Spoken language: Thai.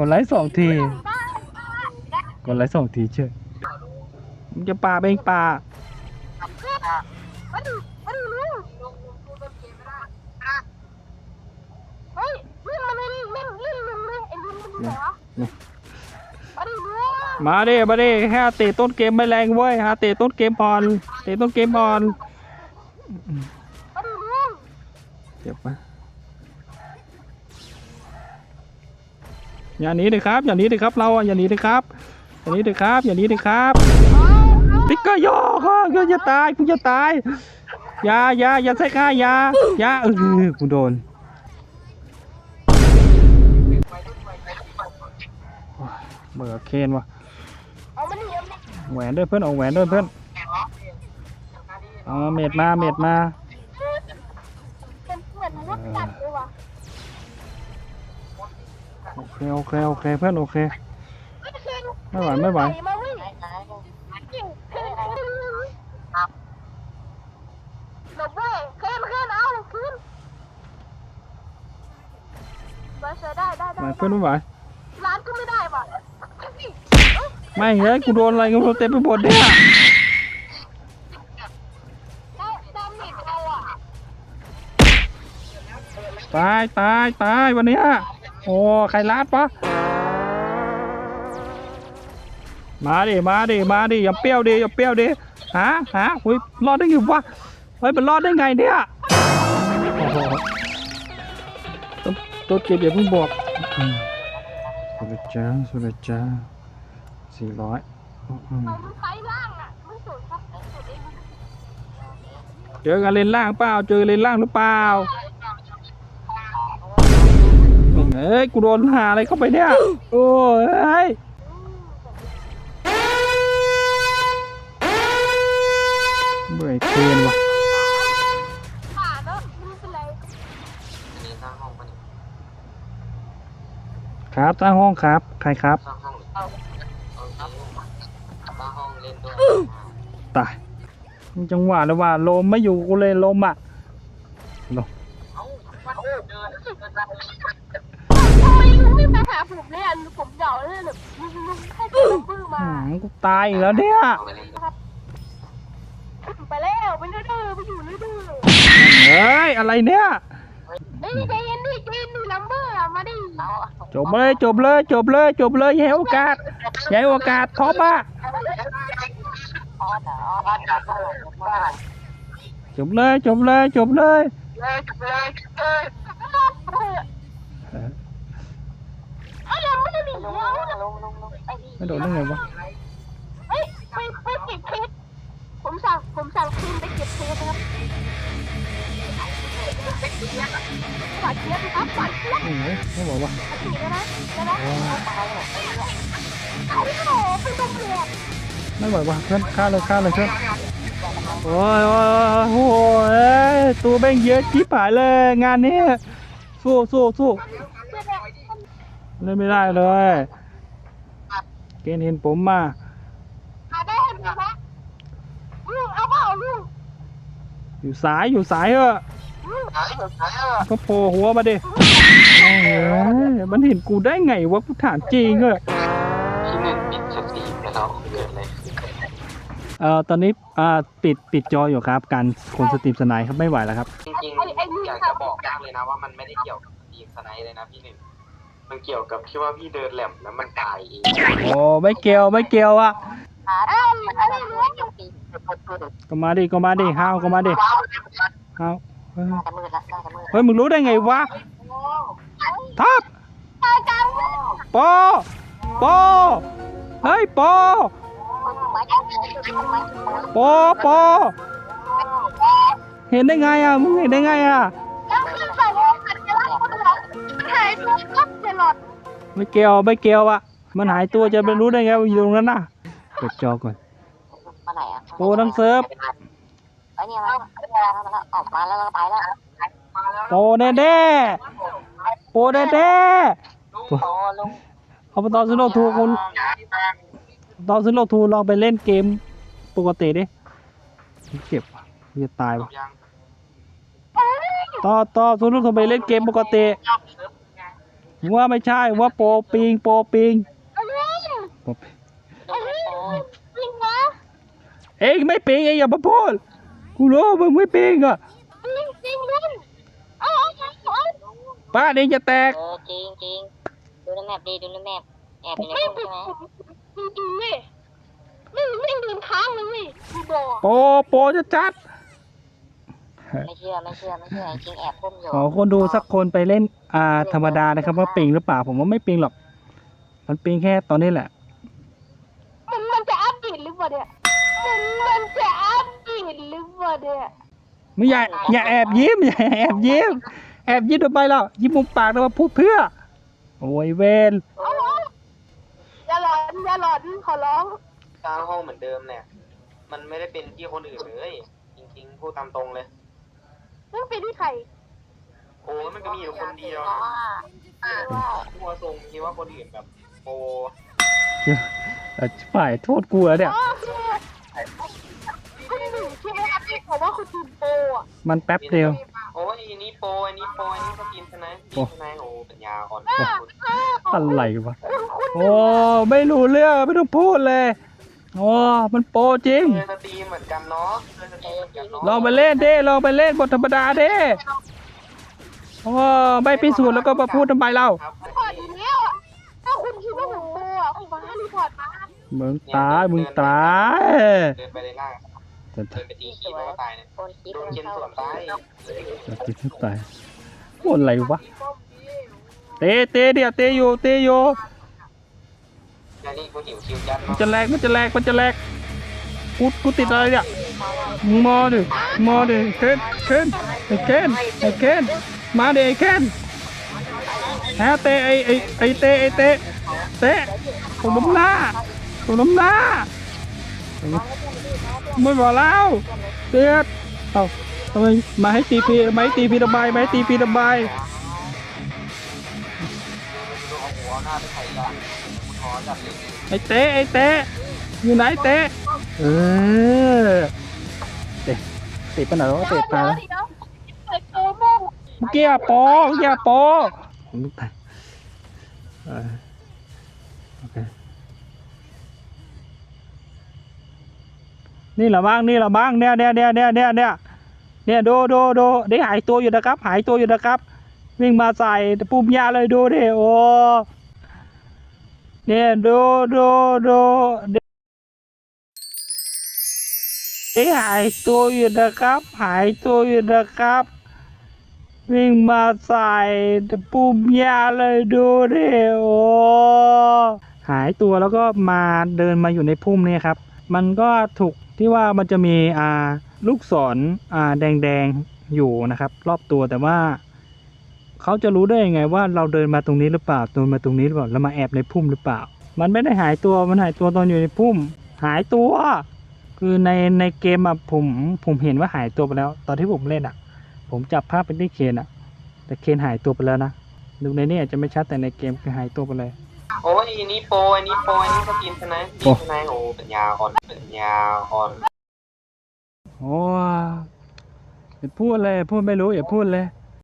กดไลค์สองที กดไลค์สองทีเชื่อมึงจะปาเองปามาดูมาดูลุงเฮ้ยลุงมันเล่นเล่นเล่นลุงเลยไอ้ลุงมันอยู่ไหนวะมามาดิมาดิฮาเตะต้นเกมไม่แรงเว้ยฮาเตะต้นเกมก่อนเตะต้นเกมก่อนมาดูลุงเจ็บปะ อย่าหนีเลยครับอย่าหนีเลยครับเราอย่าหนีเลยครับอย่าหนีเลยครับอย่าหนีเลยครับติ๊กเกอร์ยกอะกูจะตายกูจะตายอย่าอย่าอย่าใส่ข้ายายาเออกูโดนเบื่อเคนว่ะแหวนด้วยเพื่อนเอาแหวนด้วยเพื่อนเอาเม็ดมาเม็ดมา เคโอเคโอเคเพื่อนโอเค ไม่เคนไม่ไหวไม่ไหวมาวิ่งเก่งเคนเคนหลบเว้ยเคนเคนเอาคืนไปเสือได้ได้ได้ไม่เพื่อนไม่ไหวร้านก็ไม่ได้ว่ะไม่เฮ้ยกูโดนอะไรกันเต็มไปหมดเนี่ยได้ดาเมจเราอะตายตายตายวันเนี้ย โอ้ใครลาดปะมาดิมาดิมาดิอย่าเปรี้ยวดิอย่าเปรี้ยวดิหาหาหุยรอดได้ไงวะเฮ้ยมันรอดได้ไงเนี่ยโอ้โหต้นต้นเก็บอย่าเพิ่งบอกอืมสุดจ้าสุดจ้าสี่ร้อยอืมเรามันไซส์ล่างอะไม่สวยครับสวยเองเจอกันเลนล่างเปล่า เจอเลนล่างหรือเปล่า เอ้ย กูโดนหาอะไรเข้าไปเนี่ย โอ้ยเบื่อเคนว่ะป่าเนอะไม่เป็นไรอันนี้สร้างห้องปะเนี่ยครับตั้งห้องครับ ใครครับ สร้างห้องหรือเอาเอาสร้างห้องสร้างห้องเล่นด้วยตายมีจังหวะเลยว่าลมไม่อยู่กูเลยลมอะลม เอ้าเดินเดินทำไมลุงไม่มาหาผมเลยอะผมเหงาเลยแบบลุงลุงให้ตัวปื้อมาหืมกูตายอีกแล้วเนี่ยเอาไปเล่นด้วยไปแล้วไปดื้อๆไปอยู่ดื้อเฮ้ยอะไรเนี่ย ๆเฮ้ยใจเย็นดิใจเย็นดิลัมเบอร์อะมาดิจบเลยจบเลยจบเลยจบเลยอย่าให้โอกาสอย่าให้โอกาสท็อปอะอ๋อแต่อ๋อแต่ก็ว่าจบเลยจบเลยจบเลย เลยเลยเลย เอ้ยยัง ไม่ได้หนีลงแล้วลงลงลงไอ้นี่ไม่โดนได้ไงวะเฮ้ยไปไปเก็บเพชรผมสั่งผมสั่งคืนไปเก็บเพชรนะครับฝาดเทียบครับฝาดเทียบโอ้ยไม่บอกว่าฝาดเทียบนะนะเอาโหไปตำรวจไม่ไหวว่ะเพื่อนฆ่าเลยฆ่าเลยเพื่อนโอ้ยโอ้ยโอ้ยตัวแม่งเยอะจิ๊บหายเลยงานนี้สู้สู้สู้ เล่นไม่ได้เลย เกณฑ์เห็นผมมาหาได้เห็นไหมคะลุงเอาเปล่าลุงอยู่สายอยู่สายเถอะหายหายเออก็โผล่หัวมาดิโอ้ยมันเห็นกูได้ไงวะกูถามจริงเออที่หนึ่งปิดสตรีมแล้วเกิดอะไรขึ้นเอ่อตอนนี้อ่าปิดปิดจออยู่ครับ การคนสตรีมสไนด์ครับไม่ไหวแล้วครับ จริงๆอยากจะบอกมากเลยนะว่ามันไม่ได้เกี่ยวกับสตรีมสไนด์เลยนะพี่หนึ่ง มันเกี่ยวกับที่ว่าพี่เดินแหลมแล้วมันตายเองโอ้ไม่เกี่ยวไม่เกี่ยวอะเอ้ยอะก็มาดิก็มาดิห้าวก็มาดิห้าวเฮ้ยมึงรู้ได้ไงวะทับปอปอเฮ้ยปอปอปอเห็นได้ไงอะมึงเห็นได้ไงอะ ไม่เกี่ยวไม่เกี่ยวอะมันหายตัวจะไปรู้ได้ไงว่าอยู่ตรงนั้นน่ะกดจอก่อน มาไหนอะโอ้ทั้งเซิร์ฟ ไอ้เนี่ยมันออกมาแล้วไปแล้วโปแน่แน่โปแน่แน่โอ้ลุงเอาไปตอนซื้อโลทูคุณตอนซื้อโลทูลองไปเล่นเกมปกติดิเจ็บว่ะจะตายว่ะยังต่อต่อซื้อโลทูไปเล่นเกมปกติ ว่าไม่ใช่ว่าโปรปิงโปรปิงอะไรโปรปิงอะไรจริงนะเองไม่ปิงเองอย่ามาพูดกูรู้มึงไม่ปิงอะจริงจริงลุงเอาเอาเอาเอาป้านเองจะแตกเออจริงจริงดูในแมปดีดูในแมปแอบอยู่ในไม่พุ่มติใช่ดไหมจริงๆเว้ยไม่ไม่เดินค้างเลยเว้ยกูบอกโปรโปรจะจัด ไม่เชื่อไม่เชื่อไม่เชื่อจริงแอบพุ่มอยู่ขอคนดูสักคนไปเล่นอ่าธรรมดานะครับ ว่าปิงหรือเปล่าผมว่าไม่ปิงหรอก มันปิงแค่ตอนนี้แหละ มันมันจะอัปเดตหรือเปล่าเนี่ยมันมันจะอัปเดตหรือเปล่าเนี่ยไม่อย่าอย่าแอบยิ้มอย่าแอบยิ้มแอบยิ้มทำไมล่ะยิ้มมุมปากแล้วมาพูดเพื่อ โอ้ยเวนเอาเอาอย่าหลอนอย่าหลอนขอร้องสร้างห้องเหมือนเดิมเนี่ย มันไม่ได้เป็นที่คนอื่นเลย จริงๆพูดตามตรงเลย มันเป็นที่ใครโอ้มันก็มีอยู่คนเดียวเพราะว่าเพราะว่าทัวร์ทรงคิดว่าคนอื่นแบบโปรแต่ฝ่ายโทษกูแล้วเนี่ย อ๋อคือคุณหนึ่งที่ไม่อัปเดตบอกว่าคุณทีมโปรอะมันแป๊บเดียว โอ้ยอันนี้โปรอันนี้โปรอันนี้สกินชนะสกินชนะโอ้ปัญญาอ่อน อะไรวะโอ้ ไม่รู้เรื่องไม่ต้องพูดเลย โอ้มันโปรจริง เคยสตรีมเหมือนกันเนาะเคยสตรีมเหมือนกันเนาะลองไปเล่นเด้ลองไปเล่นบทธรรมดาเด้โอ้ไม่พิสูจน์แล้วก็มาพูดทำไมเล่าครับรีพอร์ตอีกแล้วอะถ้าคุณคิดว่าผมโปรอะคุณมารีพอร์ตมามึงตายมึงตายเดินไปในล่างเดินไปตีขี้แล้วก็ตายเนี่ยคนคิดโดนมันเคนเข้าสวนตายจะติดที่ตายโอ้อะไรวะเตะเตะเดี๋ยวเตะอยู่เตะอยู่ อรี่กูหิวคิวยัดมันจะแหลกมันจะแหลกมันจะแหลกกูกูติดอะไรเนี่ยมึงมาดิมาดิเคนเคนไอเคนไอเคนมาดิไอเคนฮะเตะไอไอไอเตะไอเตะเตะตรงน้ำหน้าตรงน้ำหน้าไม่บอกแล้วเตียดเอาทำไมมาให้ตีพีมาให้ตีพีระบายมาให้ตีพีระบาย ดูเอาหัวหน้าไปไถ่กันกูท้อจัดเลยไอ้เตะไอ้เตะอยู่ไหนเตะเออเตะเตะไปไหนวะเตะตายแล้วเดี๋ยวเปิดโปรโมเมื่อกี้อะโปอเมื่อกี้อะโปอผมลุกตายเออโอเคนี่แหละบ้างนี่แหละบ้างเนี่ยเนี่ยเนี่ยเนี่ยเนี่ยเนี่ยเนี่ยดูดูดูได้หายตัวอยู่นะครับ หายตัวอยู่นะครับ วิ่งมาใส่ปุ่มยาเลยดูดิโอ้ เนี่ยดูดูดูได้หายตัวอยู่นะครับ หายตัวอยู่นะครับ วิ่งมาใส่ปุ่มยาเลยดูดิโอหายตัวแล้วก็มาเดินมาอยู่ในพุ่มเนี่ยครับ มันก็ถูกที่ว่ามันจะมีอ่าลูกศรอ่าแดงๆอยู่นะครับ รอบตัวแต่ว่า เขาจะรู้ได้ยังไงว่าเราเดินมาตรงนี้หรือเปล่าเดินมาตรงนี้หรือเปล่าแล้วมาแอบในพุ่มหรือเปล่า มันไม่ได้หายตัวมันหายตัวตอนอยู่ในพุ่ม หายตัว คือในในเกมอะผมผมเห็นว่าหายตัวไปแล้ว ตอนที่ผมเล่นอะผมจับภาพเป็นที่เคนอะแต่เคนหายตัวไปแล้วนะดูในนี้อาจจะไม่ชัดแต่ในเกมคือหายตัวไปเลยโอ้ยอันนี้โปรอันนี้โปรอันนี้สกินชนะสกินชนะโอ้ปัญญาอ่อนปัญญาอ่อนโอ้อย่าพูดเลยพูดไม่รู้อย่าพูดเลย